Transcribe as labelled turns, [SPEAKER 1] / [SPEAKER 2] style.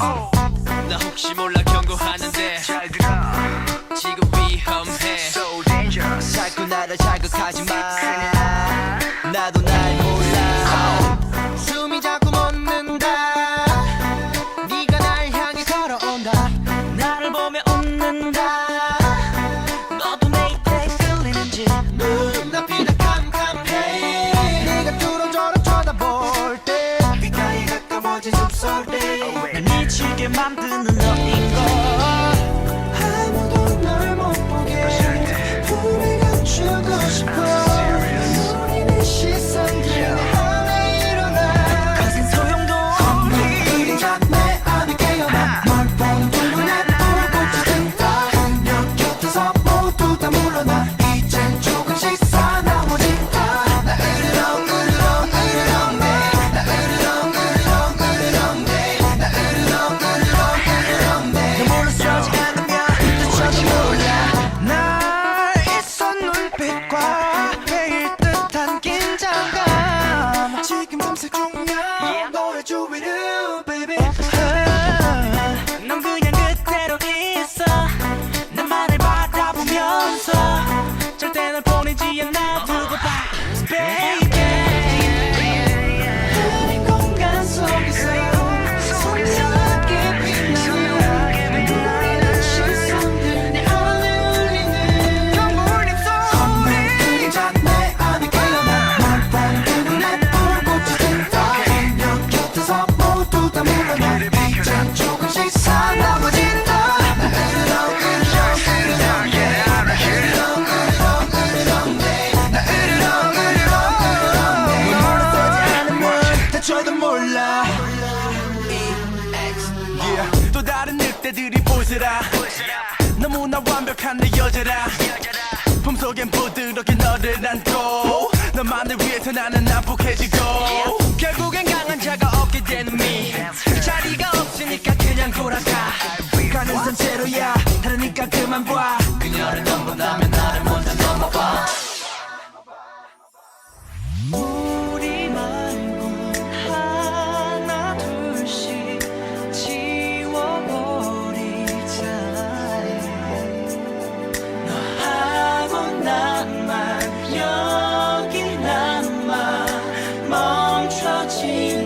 [SPEAKER 1] Oh. 혹시 몰라 경고하는데.
[SPEAKER 2] 잘 들어
[SPEAKER 1] 지금 위험해.
[SPEAKER 2] So dangerous.
[SPEAKER 1] 자꾸 나를 자극하지 마. 만드는 Now yeah. I'm going to be new. 저도 몰라. 또 다른 늑대들이 보스라. 너무나 완벽한 내 여자라. 품속엔 부드럽게 너를 안고 너만을 위해서 나는 난폭해지고 결국엔 강한 자가 없게 되는 미. 자리가 없으니까 그냥 돌아가. 가는 산채로야. 다르니까 그만 봐. 그녀를 넘본다면 나를 먼저 넘어봐 dream